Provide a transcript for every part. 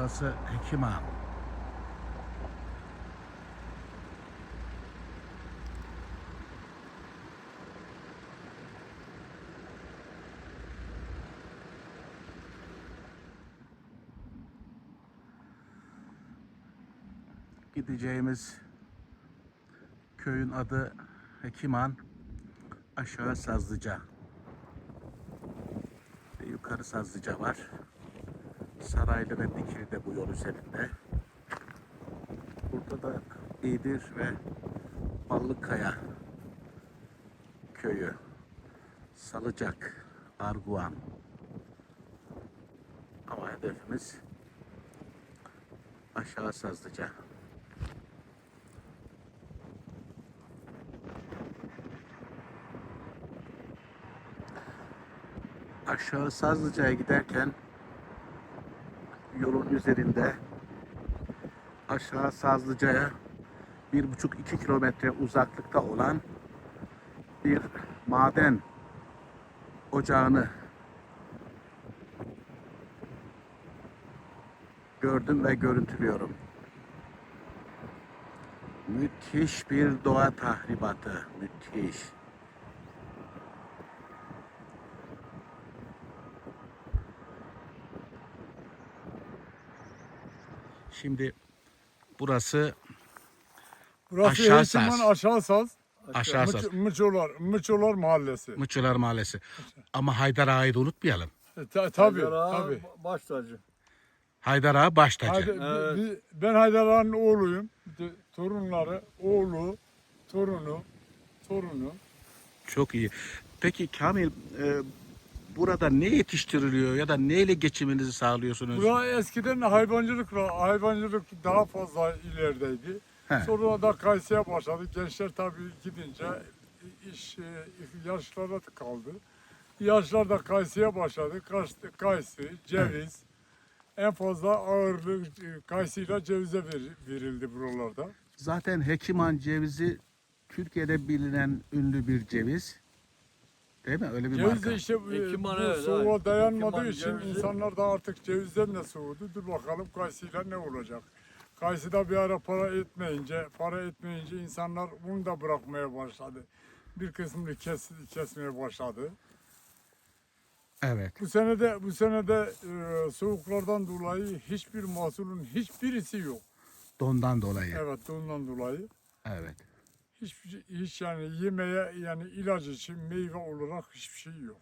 Burası Hekim Ağa. Gideceğimiz köyün adı Hekiman aşağı Sazlıca ve yukarı Sazlıca var. Saraylı ve Dikili de bu yol üzerinde. Burada da İdir ve Ballıkaya köyü. Salıcak, Arguan. Ama hedefimiz aşağı Sazlıca. Aşağı Sazlıca'ya giderken yolun üzerinde aşağı Sazlıca'ya bir buçuk iki kilometre uzaklıkta olan bir maden ocağını gördüm ve görüntülüyorum. Müthiş bir doğa tahribatı, müthiş. Şimdi burası Burası Aşağı Hekiman Saz. Aşağı Saz. Aşağı Saz. Mıç- Mıçolar, Mıçolar Mahallesi. Mıçılar Mahallesi. Ama Haydar Ağa'yı da unutmayalım. E, ta- tabii, Haydar Ağa tabii. Baş tacı. Haydar Ağa baş tacı. Haydi, Evet. bi- bi- ben Haydar Ağa'nın oğluyum. De- torunları, oğlu, torunu, torunu. Çok iyi. Peki Kamil e, burada ne yetiştiriliyor ya da neyle geçiminizi sağlıyorsunuz? Burası eskiden hayvancılıkla, hayvancılık daha fazla ilerideydi. He. Sonra da Kayseri'ye başladı. Gençler tabii gidince iş e, yaşlarda kaldı. Yaşlarda Kayseri'ye başladı. Kayısı, ceviz. En fazla ağırlık e, kayısıyla cevize ver- verildi buralarda. Zaten Hekiman cevizi Türkiye'de bilinen ünlü bir ceviz. Değil mi? Öyle bir Ceviz marka. de işte e, Hekiman, bu soğuğa evet. dayanmadığı Hekiman için cevizi. insanlar da artık cevizden de soğudu. Dur bakalım kayısıyla ne olacak? Kayısıda bir ara para etmeyince, para etmeyince insanlar bunu da bırakmaya başladı. Bir kısmını kes, kesmeye başladı. Evet. Bu sene de bu sene de e, soğuklardan dolayı hiçbir mahsulün hiçbirisi yok. Dondan dolayı. Evet ondan dolayı. Evet. Hiç, hiç yani yemeye yani ilaç için meyve olarak hiçbir şey yok.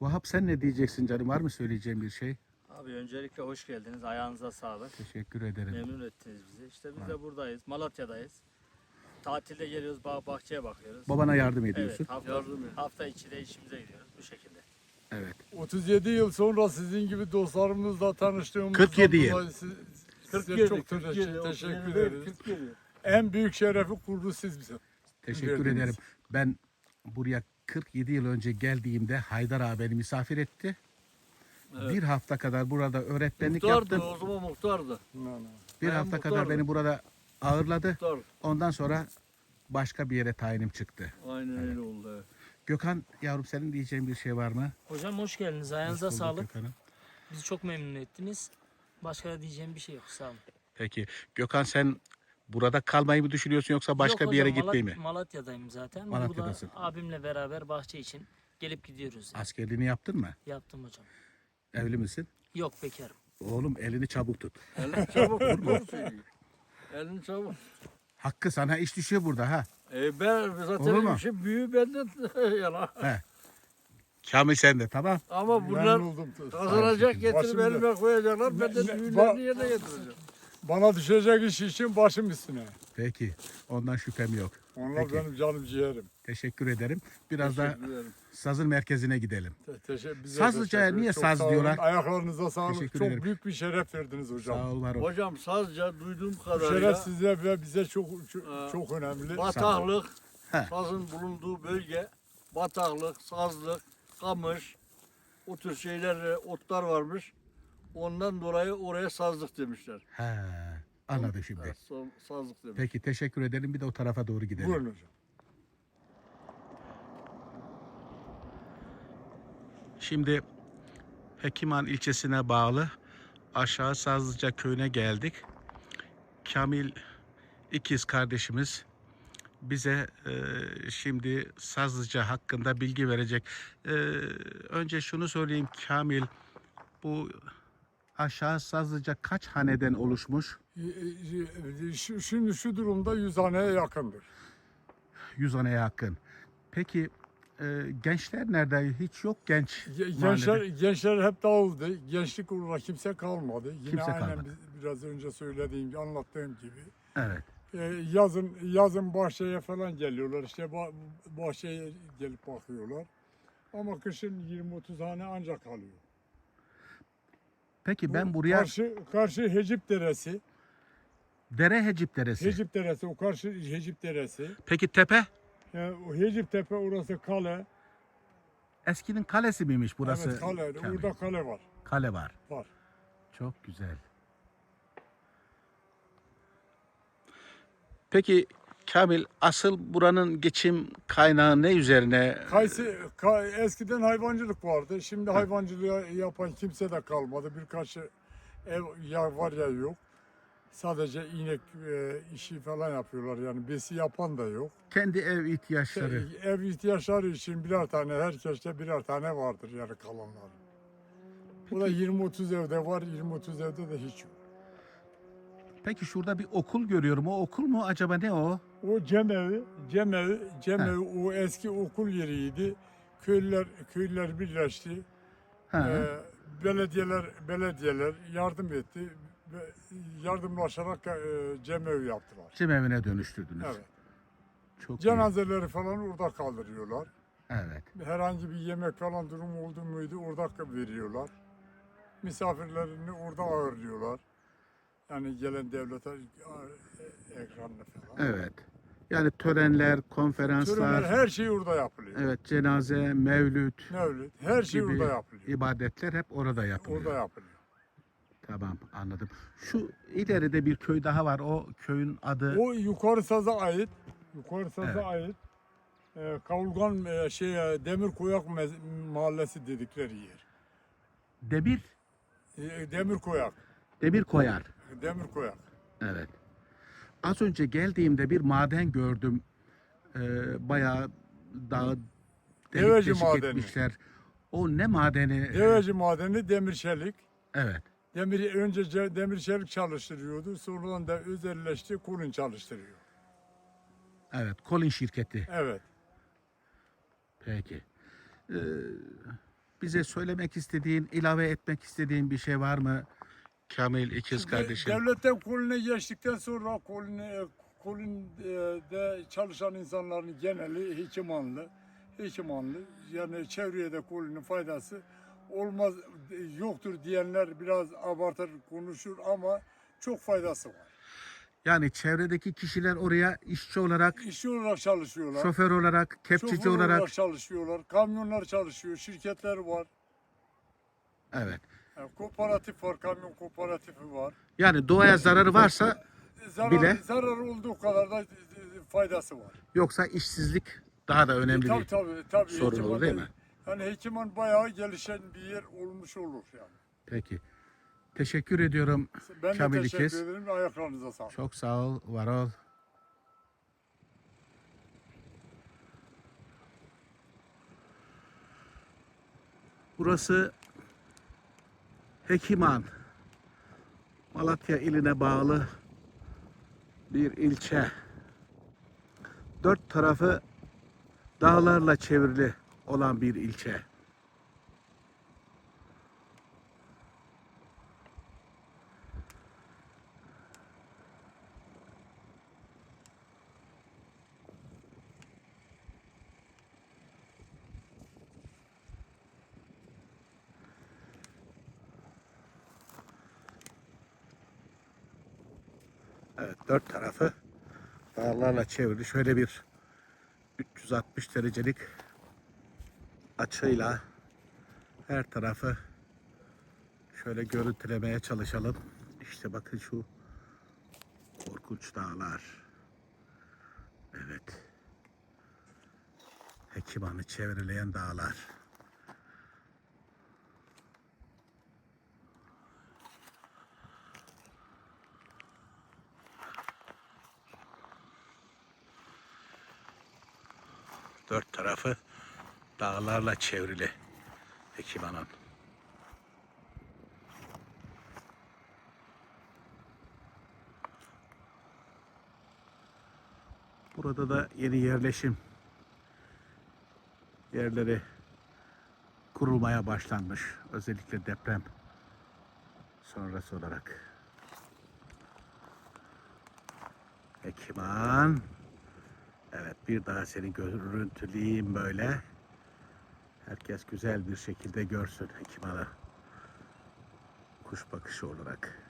Vahap sen ne diyeceksin canım? Var mı söyleyeceğin bir şey? Abi öncelikle hoş geldiniz. Ayağınıza sağlık. Teşekkür ederim. Memnun ettiniz bizi. İşte biz de buradayız. Malatya'dayız. Tatilde geliyoruz, bağ bahçeye bakıyoruz. Babana yardım ediyorsun. Evet, hafta, Yardım hafta içi de işimize gidiyoruz bu şekilde. Evet. 37 yıl sonra sizin gibi dostlarımızla tanıştığımızdan 47 yıl. dolayı siz- size 47, çok 47, teşekkür, 37 teşekkür ederiz. 47. En büyük şerefi kurdu siz bize. Teşekkür ederim. Ben buraya 47 yıl önce geldiğimde Haydar abi beni misafir etti. Evet. Bir hafta kadar burada öğretmenlik Muhtardı yaptım. o zaman muhtardı. Bir Ben hafta kadar muhtardım. beni burada ağırladı. Muhtar. Ondan sonra başka bir yere tayinim çıktı. Aynen öyle oldu. evet. Gökhan yavrum senin diyeceğin bir şey var mı? Hocam hoş geldiniz. Ayağınıza Hoş sağlık. Gökhan'ım. Bizi çok memnun ettiniz. Başka da diyeceğim bir şey yok. Sağ olun. Peki Gökhan sen burada kalmayı mı düşünüyorsun yoksa başka Yok bir yere hocam, gitmeyi Malat- mi? Malatya'dayım zaten. Malatya'dasın. Burada abimle beraber bahçe için gelip gidiyoruz. yani. Askerliğini yaptın mı? Yaptım hocam. Evli misin? Yok bekarım. Oğlum elini çabuk tut. Elin çabuk. doğru söylüyor. Elin çabuk. Hakkı sana iş düşüyor burada ha. E ben Olur zaten mu? işim büyüğü benden yana. Kamil sen de tamam. Ama bunlar Memnun oldum. kazanacak getirip Başımda- elime koyacaklar. Ben de düğünlerini yerine getireceğim. Bana düşecek iş için başım üstüne. Peki. Ondan şüphem yok. Onlar Peki. benim canım ciğerim. Teşekkür ederim. Biraz da Teşekkür ederim. sazın merkezine gidelim. Te- teşekkür, bize Sazlıca'ya teşekkür- niye çok saz sağ olun. diyorlar? Ayaklarınıza sağlık. Teşekkür çok ederim. büyük bir şeref verdiniz hocam. Sağ ol var ol. Hocam sazca duyduğum Bu kadarıyla şeref size ve bize çok çok, çok önemli. bataklık, He. sazın bulunduğu bölge, bataklık, sazlık, kamış, o tür şeyler, e, otlar varmış. Ondan dolayı oraya sazlık demişler. He, anladım şimdi. Evet, sa- sazlık demiş. Peki teşekkür ederim. Bir de o tarafa doğru gidelim. Buyurun hocam. Şimdi Hekiman ilçesine bağlı Aşağı Sazlıca köyüne geldik. Kamil ikiz kardeşimiz bize e, şimdi Sazlıca hakkında bilgi verecek. E, önce şunu söyleyeyim Kamil, bu aşağı Sazlıca kaç haneden oluşmuş? E, e, Şimdi şu durumda 100 haneye yakındır. 100 haneye yakın. Peki e, gençler nerede? Hiç yok genç. Ge- mahallede. Gençler, gençler hep dağıldı. Gençlik uğruna kimse kalmadı. Yine Kimse aynen kalmadı. biraz önce söylediğim, anlattığım gibi. Evet. Ee, yazın yazın bahçeye falan geliyorlar. İşte ba- bahçeye gelip bakıyorlar. Ama kışın 20-30 hane ancak kalıyor. Peki Bu ben buraya Karşı, karşı Hecip Deresi. Dere Hecip Deresi. Hecip Deresi, o karşı Hecip Deresi. Peki tepe? Ee, o Hecip Tepe orası kale. Eskinin kalesi miymiş burası? evet kale. Kamil? Orada kale var. Kale var. Var. Çok güzel. Peki Kamil asıl buranın geçim kaynağı ne üzerine? Kayısı, ka- eskiden hayvancılık vardı. Şimdi hayvancılığı yapan kimse de kalmadı. Birkaç ev ya var ya yok. Sadece inek e, işi falan yapıyorlar yani besi yapan da yok. Kendi ev ihtiyaçları. E, Ev ihtiyaçları için birer tane, herkeste birer tane vardır yani kalanlar. Bu da 20-30 evde var, 20-30 evde de hiç yok. Peki şurada bir okul görüyorum. O okul mu acaba ne o? O cemevi, cemevi, cemevi o eski okul yeriydi. Köylüler, köylüler birleşti. Ha. Ee, belediyeler belediyeler yardım etti ve yardımlaşarak e, cemevi yaptılar. Cemevine dönüştürdünüz. Evet. Çok iyi. Cenazeleri falan orada kaldırıyorlar. Evet. Herhangi bir yemek falan durum oldu muydu orada veriyorlar. Misafirlerini orada ağırlıyorlar. Yani gelen devlete e, ekranla falan. Evet. Yani törenler, konferanslar, Törenler her şey orada yapılıyor. evet cenaze, mevlüt Mevlüt her şey orada yapılıyor. ibadetler hep orada yapılıyor. Orada yapılıyor. Tamam anladım. Şu ileride bir köy daha var. O köyün adı O yukarı saza ait. Yukarı saza Evet. ait. E, Kavulgan e, şey e, Demir Koyak Mahallesi dedikleri yer. Demir E, Demir Koyak. Demir Koyar. Demir Koyak. Evet. Az önce geldiğimde bir maden gördüm. Ee, bayağı dağı delik Deveci deşik madeni. etmişler. O ne madeni? Deveci madeni demir çelik. Evet. Demir önce ce- demir çelik çalıştırıyordu. Sonradan da özelleşti. Kulun çalıştırıyor. Evet. Colin şirketi. Evet. Peki. Ee, bize söylemek istediğin, ilave etmek istediğin bir şey var mı? Kamil ikiz De- kardeşim. Devletten kolüne geçtikten sonra kolüne, kolünde çalışan insanların geneli hekimanlı. Hekimanlı. Yani çevreye de kolünün faydası olmaz yoktur diyenler biraz abartır konuşur ama çok faydası var. Yani çevredeki kişiler oraya işçi olarak, İşçi olarak çalışıyorlar. şoför olarak, kepçici şoför olarak. çalışıyorlar. Kamyonlar çalışıyor. Şirketler var. Evet. Yani kooperatif var. Kamyon kooperatifi var. Yani doğaya zararı varsa Zarar, Bile- zarar olduğu kadar da faydası var. yoksa işsizlik daha da önemli tabii değil. tabii tabii. Sorun olur değil mi? Yani hekiman bayağı gelişen bir yer olmuş olur yani. Peki. Teşekkür ediyorum. Ben de Kamil teşekkür İkiz. ederim. Ayaklarınıza sağlık. Çok sağ ol, var ol. Burası Hekiman. Malatya iline bağlı bir ilçe. Dört tarafı dağlarla çevrili olan bir ilçe. Evet, dört tarafı dağlarla çevrili. Şöyle bir 360 derecelik açıyla her tarafı şöyle görüntülemeye çalışalım. İşte bakın şu korkunç dağlar. Evet. Hekiman'ı çevreleyen dağlar. Dört tarafı dağlarla çevrili Hekiman'ın. Burada da yeni yerleşim yerleri kurulmaya başlanmış. Özellikle deprem sonrası olarak. Hekiman. Evet bir daha seni görüntüleyeyim böyle. Herkes güzel bir şekilde görsün Hekiman'ı. Kuş bakışı olarak.